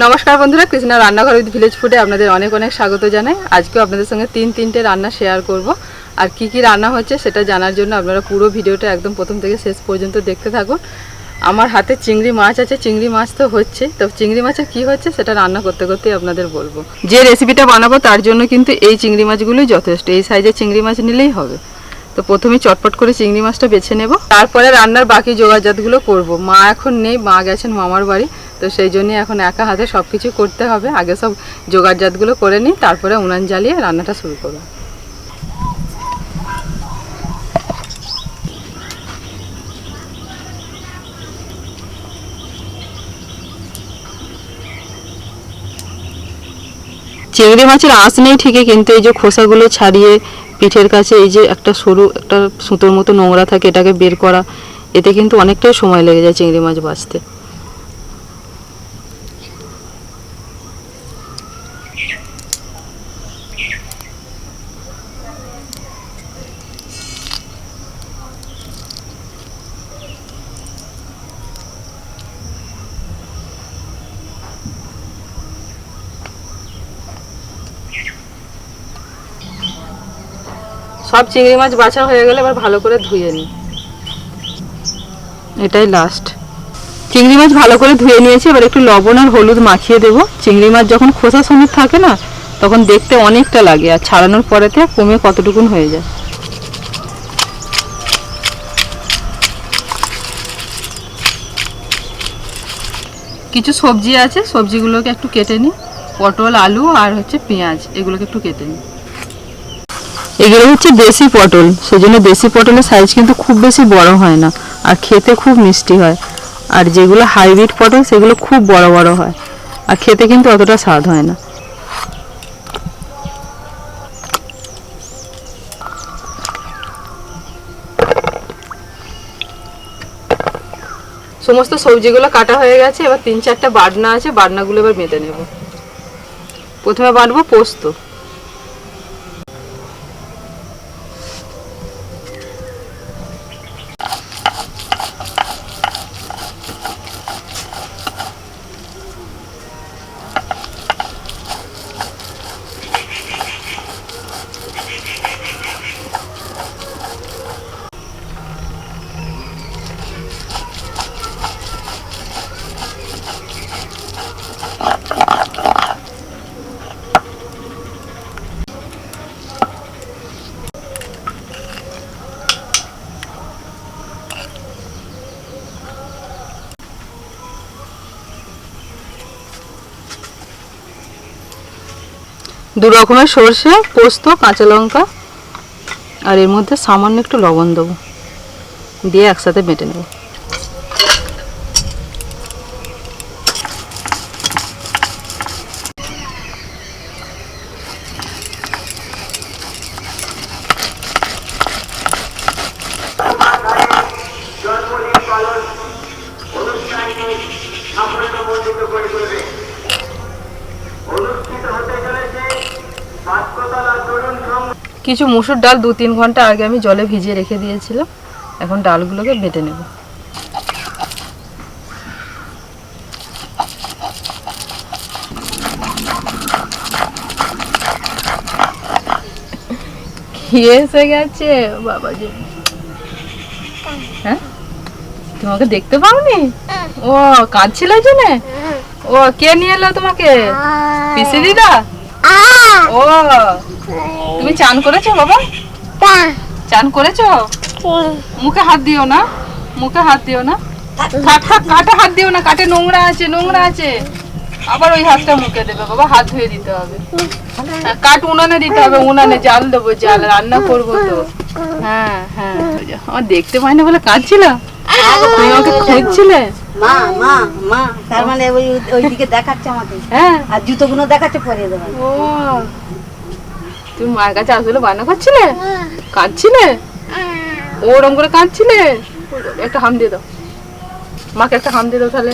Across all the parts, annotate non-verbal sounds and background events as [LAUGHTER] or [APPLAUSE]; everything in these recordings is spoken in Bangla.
নমস্কার বন্ধুরা, কৃষ্ণা রান্নাঘর উইথ ভিলেজ ফুডে আপনাদের অনেক অনেক স্বাগত জানাই। আজকেও আপনাদের সঙ্গে তিন তিনটে রান্না শেয়ার করব। আর কি কি রান্না হচ্ছে সেটা জানার জন্য আপনারা পুরো ভিডিওটা একদম প্রথম থেকে শেষ পর্যন্ত দেখতে থাকুন। আমার হাতে চিংড়ি মাছ আছে, চিংড়ি মাছ তো হচ্ছে। তো চিংড়ি মাছের কি হচ্ছে সেটা রান্না করতে করতেই আপনাদের বলব। যে রেসিপিটা বানাবো তার জন্য কিন্তু এই চিংড়ি মাছগুলোই যথেষ্ট। এই সাইজের চিংড়ি মাছ নিলেই হবে। তো প্রথমে চটপট করে চিংড়ি মাছটা বেছে নেব। তারপরে রান্নার বাকি যোগাযোগগুলো করব। মা এখন নেই, মা গেছেন মামার বাড়ি। তো সেই জন্যই এখন একা হাতে সব কিছু করতে হবে। আগে সব যোগাযোগগুলো করে নিই, তারপরে উনান জ্বালিয়ে রান্নাটা শুরু করব। চিংড়ি মাছের আঁশ নেই ঠিকই, কিন্তু এই যে খোসাগুলো ছাড়িয়ে পিঠের কাছে এই যে একটা সরু, একটা সুতোর মতো নোংরা থাকে এটাকে বের করা, এতে কিন্তু অনেকটাই সময় লেগে যায় চিংড়ি মাছ বাছতে সব চিংড়ি মাছ বাছা হয়ে গেলে এবার ভালো করে ধুয়ে নিই। এটাই লাস্ট চিংড়ি মাছ ভালো করে ধুয়ে নিয়েছি, এবার একটু লবণ আর হলুদ মাখিয়ে দেবো। চিংড়ি মাছ যখন খোসা সমেত থাকে না, তখন দেখতে অনেকটা লাগে, আর ছাড়ানোর পরেতে কমে কতটুকুন হয়ে যায়। কিছু সবজি আছে, সবজিগুলোকে একটু কেটে নিই। পটল, আলু আর হচ্ছে পেঁয়াজ, এগুলোকে একটু কেটে নিই। এগুলো হচ্ছে দেশি পটল। সেজন্য দেশি পটলের সাইজ কিন্তু খুব বেশি বড় হয় না। আর খেতে খুব মিষ্টি হয়। আর যেগুলো হাইব্রিড পটল, সেগুলো খুব বড় বড় হয়। আর খেতে কিন্তু অতটা স্বাদ হয় না। সমস্ত সবজিগুলো কাটা হয়ে গেছে। এবার তিন চারটা বাটনা আছে। বাটনাগুলো এবার মেটে নেব। প্রথমে বাটবো পোস্ত। দু রকমের সর্ষে, পোস্ত, কাঁচা লঙ্কা, আর এর মধ্যে সামান্য একটু লবণ দেবো। দিয়ে একসাথে বেটে নেব। কিছু মুসুর ডাল দু তিন ঘণ্টা আগে আমি জলে ভিজিয়ে রেখে দিয়েছিলাম। এখন ডালগুলোকে বেটে নেব। এসে গেছে? বাবা যে। হ্যাঁ? তোমাকে দেখতে পাওনি? ও কাঁদছিল জন্য? ও কে নিয়ে এলো তোমাকে? পিসি দিদা? ও। তুমি চান করেছ বাবা? চান করেছ? মুখে হাত দিও না মুখে হাত দিও না। কাটে হাত দিও না কাটে নোংরা আছে নোংরা আছে। আবার ওই হাতটা মুখে দেবে বাবা হাত ধুয়ে দিতে হবে। হ্যাঁ, কাঠ উনানে দিতে হবে উনানে জাল দেবো জাল রান্না করব তো। হ্যাঁ হ্যাঁ। আমার দেখতে পাই না বলে কাঁদছিল। তুমি আমাকে খুঁজছিলে? মা মা মা তার মানে ওই ওইদিকে দেখাচ্ছে আমাকে। হ্যাঁ। আর জুতোগুলো দেখাচ্ছে পরিয়ে দেবেন ও। তুমি মায়ের কাছে আসলে করছিলে কাঁদছিলে? ওরম করে কাঁদছিলে? একটা হাম দিয়ে দাও। মাকে একটা হাম দিয়ে দাও তাহলে।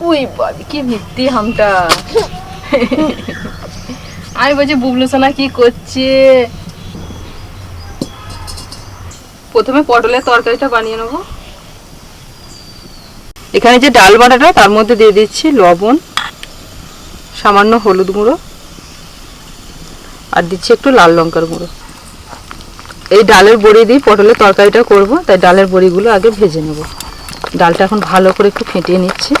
ওই বাবি কি মিথ্যি হামটা। আমি বলছি বুবলু সোনা কি করছে? প্রথমে পটলের তরকারিটা বানিয়ে নেব। এখানে যে ডাল বাটাটা, তার মধ্যে দিয়ে দিচ্ছি লবণ, সামান্য হলুদ গুঁড়ো, আর দিচ্ছি একটু লাল লঙ্কার গুঁড়ো। এই ডালের বড়ি দিয়ে পটলের তরকারিটা করব, তাই ডালের বড়িগুলো আগে ভেজে নেব। ডালটা এখন ভালো করে একটু ফেটিয়ে নিচ্ছি।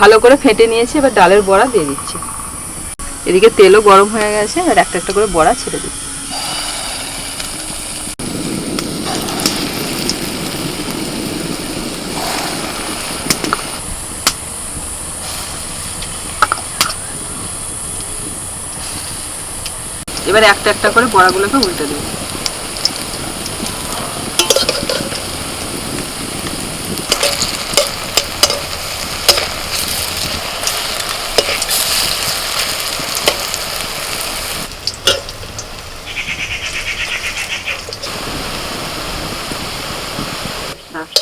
ভালো করে ফেটে নিয়েছি, এবার ডালের বড়া দিয়ে দিচ্ছি। এদিকে তেলও গরম হয়ে গেছে আর একটা একটা করে বড়া ছেড়ে দিচ্ছি। এবার একটা একটা করে বড়াগুলোকে উল্টে দেবো।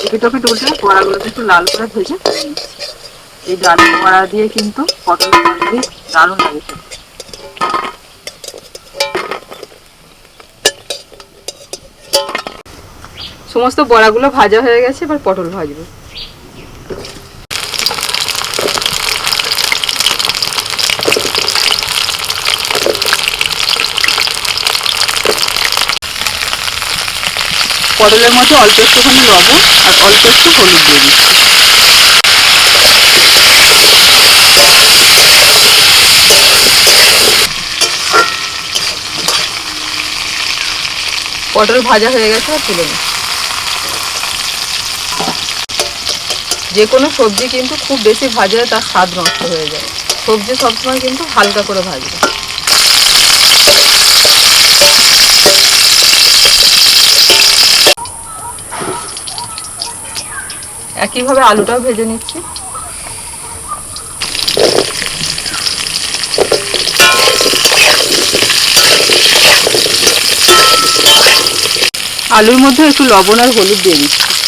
এপিট উল্টে বড়াগুলোকে একটু লাল করে ভেজে এই ডাল দিয়ে কিন্তু পটল তরকারি দারুণ লাগে সমস্ত বড়াগুলো ভাজা হয়ে গেছে এবার পটল ভাজবো। পটলের মধ্যে অল্প একটুখানি লবণ আর অল্প একটু হলুদ দিয়ে দিচ্ছি। পটল ভাজা হয়ে গেছে আর তুলে নিচ্ছি। যে কোনো সবজি কিন্তু খুব বেশি ভাজলে তার স্বাদ নষ্ট হয়ে যায়। সবজি সবসময় কিন্তু হালকা করে ভাজবে। একইভাবে আলুটাও ভেজে নিচ্ছি। আলুর মধ্যে একটু লবণ আর হলুদ দিয়ে দিচ্ছি।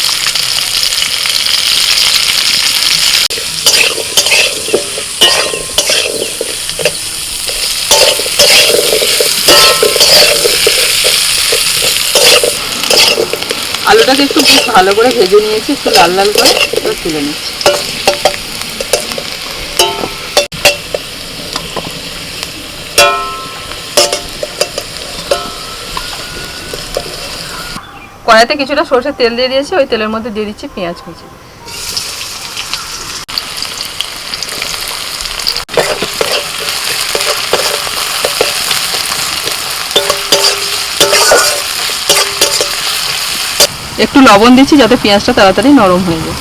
আলুটাকে একটু খুব ভালো করে ভেজে নিয়েছি, একটু লাল লাল করে, এবার তুলে নিচ্ছি। কড়াইতে কিছুটা সর্ষের তেল দিয়ে দিয়েছি, ওই তেলের মধ্যে দিয়ে দিচ্ছি পেঁয়াজ কুচি। একটু লবণ দিচ্ছি যাতে পেঁয়াজটা তাড়াতাড়ি নরম হয়ে যায়।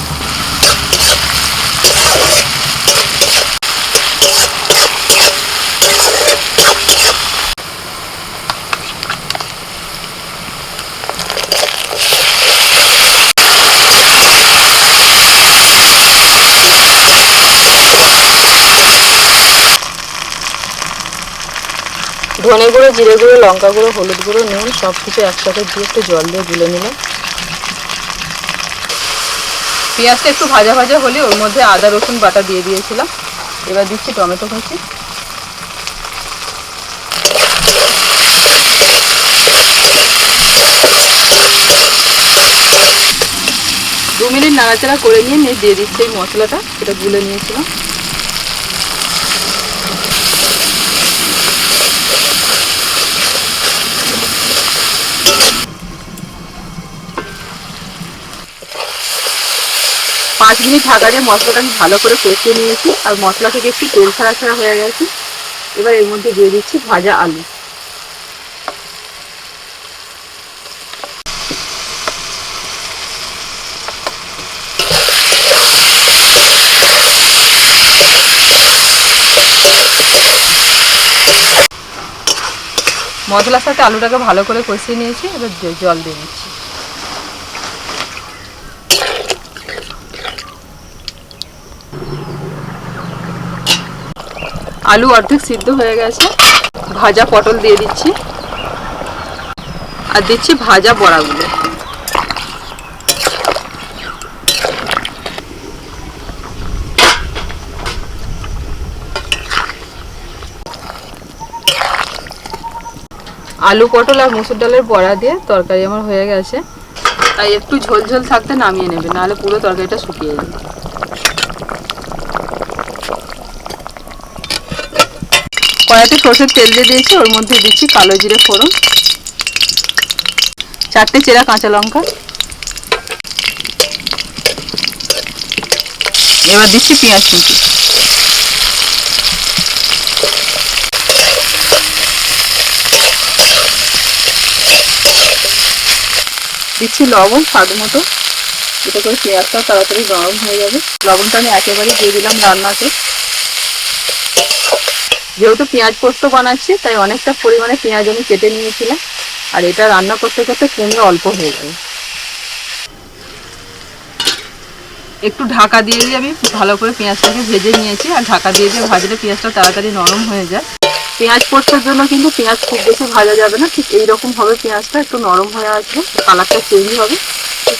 ধনে গুঁড়ো, জিরে গুঁড়ো, লঙ্কা গুঁড়ো, হলুদ গুঁড়ো, নুন সব কিছু একসাথে দিয়ে একটু জল দিয়ে গুলে নিলাম। পেঁয়াজটা একটু ভাজা ভাজা হলে ওর মধ্যে আদা, রসুন বাটা দিয়ে দিয়েছিলাম। এবার দিচ্ছি টমেটো কুচি। দু মিনিট নাড়াচাড়া করে নিয়ে নিয়ে দিয়ে দিচ্ছি এই মশলাটা, সেটা গুলে নিয়েছিলাম। পাঁচ মিনিট ঢাকা দিয়ে মশলাটা আমি ভালো করে কষিয়ে নিয়েছি, আর মশলা থেকে একটু তেল ছাড়া ছাড়া হয়ে গেছে, এবার এর মধ্যে দিয়ে দিচ্ছি ভাজা আলু। মশলার সাথে আলুটাকে ভালো করে কষিয়ে নিয়েছি, এবার জল দিয়ে দিচ্ছি। আলু অর্ধেক সিদ্ধ হয়ে গেছে। ভাজা পটল দিয়ে দিচ্ছি। আর দিচ্ছি ভাজা বড়াগুলো। আলু পটল আর মুসুর ডালের বড়া দিয়ে তরকারি আমার হয়ে গেছে। তাই একটু ঝোল ঝোল থাকতে নামিয়ে নেবে, নাহলে পুরো তরকারিটা শুকিয়ে যাবে। কড়াইতে সর্ষের তেল দিয়ে দিয়েছি, ওর মধ্যে দিচ্ছি কালো জিরে ফোড়ন, চারটে চেরা কাঁচা লঙ্কা। এবার দিচ্ছি পেঁয়াজ কুচি। দিচ্ছি লবণ স্বাদ মতো। এটা করে পেঁয়াজটা তাড়াতাড়ি গরম হয়ে যাবে। লবণটা আমি একেবারে দিয়ে দিলাম রান্নাতে। যেহেতু পেঁয়াজ পোস্ত বানাচ্ছি, তাই অনেকটা পরিমাণে পেঁয়াজ আমি কেটে নিয়েছিলাম। আর এটা রান্না করতে করতে কমে অল্প হয়ে যাবে একটু ঢাকা দিয়ে দিয়ে আমি ভালো করে পেঁয়াজটাকে ভেজে নিয়েছি। আর ঢাকা দিয়ে দিয়ে ভাজলে পেঁয়াজটা তাড়াতাড়ি নরম হয়ে যায়। পেঁয়াজ পোস্তের জন্য কিন্তু পেঁয়াজ খুব বেশি ভাজা যাবে না, ঠিক এইরকম হবে পেঁয়াজটা, একটু নরম হয়ে আসবে, কালারটা চেঞ্জ হবে।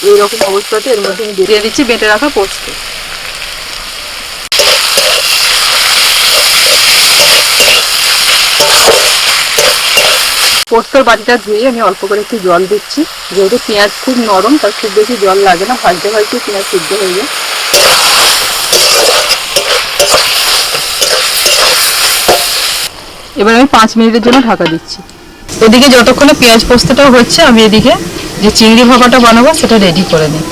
এইরকম অবস্থাতে এর মধ্যে দিয়ে দিচ্ছি, বেটে রাখা পোস্ত পোস্তর বাটিটা ধুয়ে আমি অল্প করে একটু জল দিচ্ছি। যেহেতু পেঁয়াজ খুব নরম, তার খুব বেশি জল লাগে না, ভাজতে ভাজতে পেঁয়াজ সিদ্ধ হয়ে যায় এবার আমি পাঁচ মিনিটের জন্য ঢাকা দিচ্ছি। এদিকে যতক্ষণে পেঁয়াজ পোস্তটাও হচ্ছে, আমি এদিকে যে চিংড়ি ভাপাটা বানাবো, সেটা রেডি করে নিই।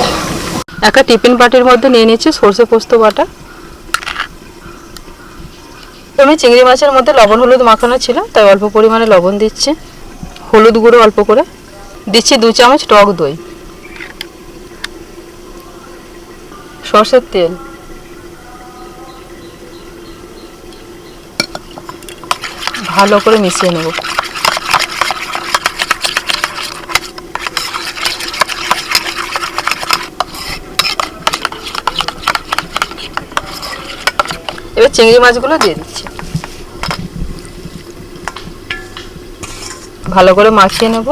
একটা টিফিন বাটির মধ্যে নিয়ে নিচ্ছি সর্ষে পোস্ত বাটা। আমি চিংড়ি মাছের মধ্যে লবণ হলুদ মাখানো ছিল, তাই অল্প পরিমাণে লবণ দিচ্ছি। হলুদ গুঁড়ো অল্প করে দিচ্ছি দু চামচ টক দই। সর্ষের তেল। ভালো করে মিশিয়ে নেব। এবার চিংড়ি মাছগুলো দিয়ে দিচ্ছি। ভালো করে মাখিয়ে নেব।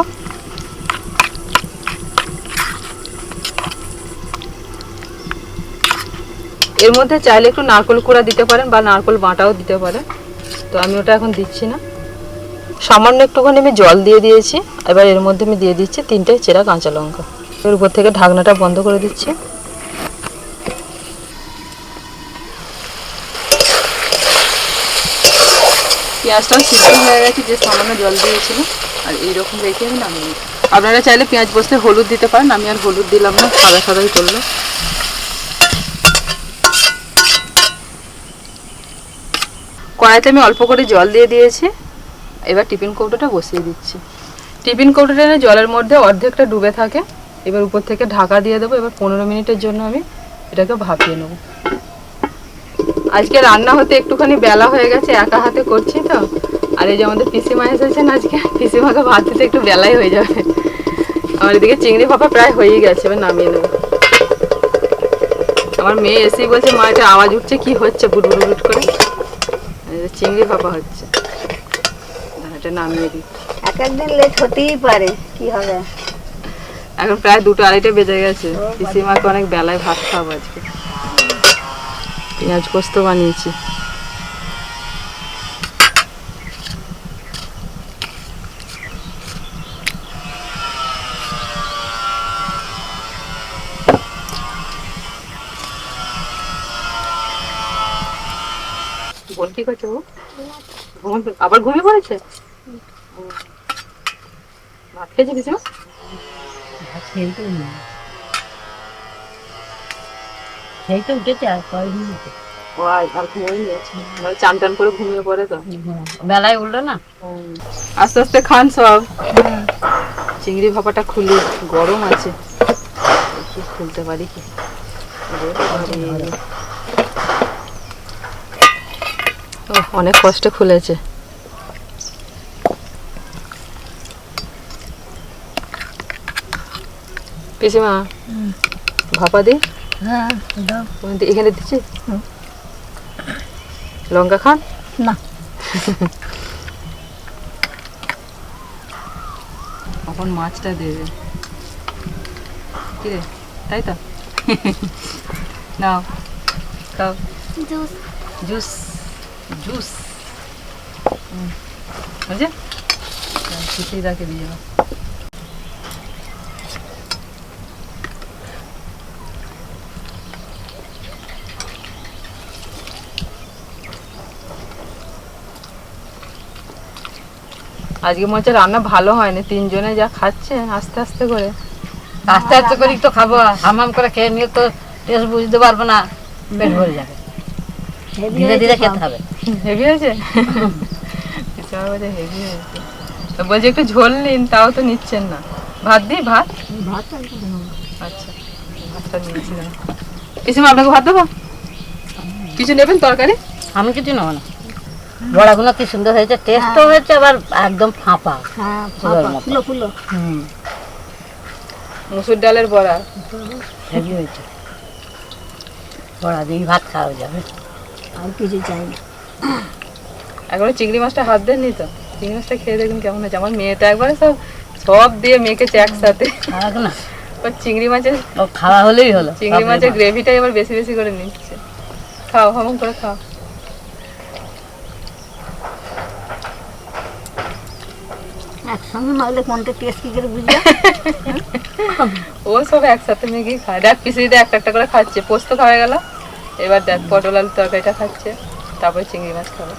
এর মধ্যে চাইলে একটু নারকোল কুড়া দিতে পারেন বা নারকোল বাটাও দিতে পারেন। তো আমি ওটা এখন দিচ্ছি না। সামান্য একটুখানি আমি জল দিয়ে দিয়েছি। এবার এর মধ্যে আমি দিয়ে দিচ্ছি তিনটে চেরা কাঁচা লঙ্কা। এর উপর থেকে ঢাকনাটা বন্ধ করে দিচ্ছি। পেঁয়াজটাও সিদ্ধ হয়ে গেছে যে সামান্য জল দিয়েছিল আর এইরকম রেখে আমি নামিয়ে আপনারা চাইলে পেঁয়াজ বসতে হলুদ দিতে পারেন, আমি আর হলুদ দিলাম না, সাদা সাদাই করল। কড়াইতে আমি অল্প করে জল দিয়ে দিয়েছি, এবার টিফিন কৌটোটা বসিয়ে দিচ্ছি। টিফিন কৌটোটা জলের মধ্যে অর্ধেকটা ডুবে থাকে, এবার উপর থেকে ঢাকা দিয়ে দেবো, এবার পনেরো মিনিটের জন্য আমি এটাকে ভাপিয়ে নেব। আজকে রান্না হতে একটুখানি বেলা হয়ে গেছে একা হাতে করছি তো। আর এই যে আমাদের পিসিমা এসেছেন আজকে পিসিমাকে ভাত দিতে একটু বেলাই হয়ে যাবে। আমার এদিকে চিংড়ি ভাপা প্রায় হয়েই গেছে এবার নামিয়ে নেব। আমার মেয়ে এসেই বলছে মা এটা আওয়াজ উঠছে কি হচ্ছে? বুটবুট বুট করে চিংড়ি ভাপা হচ্ছে। এটা নামিয়ে দিই। এক একদিন লেট হতেই পারে কি হবে? এখন প্রায় দুটো আড়াইটে বেজে গেছে। পিসিমাকে অনেক বেলায় ভাত খাব আজকে। পেঁয়াজ পোস্ত বানিয়েছি। বোন কি করছে আবার ঘুমিয়ে পড়েছে। ভাত খেয়েছে পিসিমা সেই তো উঠেছে আর কয়দিন মানে চান টান করে ঘুমিয়ে পড়ে তো। বেলায় উঠল না? আস্তে আস্তে খান সব। চিংড়ি ভাপাটা খুলি গরম আছে। খুলতে পারি কি? অনেক কষ্টে খুলেছে। পিসিমা ভাপা দি? হ্যাঁ দাও। এখানে দিচ্ছি? লঙ্কা খান? না। [LAUGHS] কখন মাছটা দেবে। কি রে তাই তো? [LAUGHS] নাও খাও। জুস। Juice juice. বুঝে কিছুই রাখে দিয়ে আজকে মনে হচ্ছে রান্না ভালো হয়নি তিনজনে যা খাচ্ছে আস্তে আস্তে করে। আস্তে আস্তে করে তো খাব হামাম করে খেয়ে নিয়ে তো টেস্ট বুঝতে পারব না পেট ভরে যাবে। ধীরে ধীরে খেতে হবে। হেভি হয়েছে? হেভি হয়েছে। তো বলছি একটু ঝোল নিন তাও তো নিচ্ছেন না। ভাত দিই ভাত? আচ্ছা ভাতটা নিয়েছিলাম পিসিমা আপনাকে ভাত দেবো? কিছু নেবেন তরকারি? আমি কিছু নেব না। বড়াগুলো কি সুন্দর হয়েছে টেস্টও হয়েছে আবার একদম ফাঁপা। হ্যাঁ মুসুর ডালের বড়া। হেভি হয়েছে। বড়া দিয়ে ভাত খাওয়া যাবে। আর কিছু চাই না। একবার চিংড়ি মাছটা হাত দেননি তো? চিংড়ি মাছটা খেয়ে দেখুন কেমন হয়েছে। আমার মেয়েটা একবারে সব সব দিয়ে মেখেছে একসাথে। ওর চিংড়ি মাছের খাওয়া হলেই হলো। চিংড়ি মাছের গ্রেভিটাই এবার বেশি বেশি করে নিচ্ছে। খাও হমম করে খাও। একসঙ্গে মারলে কোনটা টেস্ট কি করে বুঝবে ও সব একসাথে মেখে খায়। দেখ পিসিতে একটা একটা করে খাচ্ছে। পোস্ত খাওয়া গেল। এবার দেখ, পটল আলু তরকারিটা খাচ্ছে। তারপর চিংড়ি মাছ খাবে।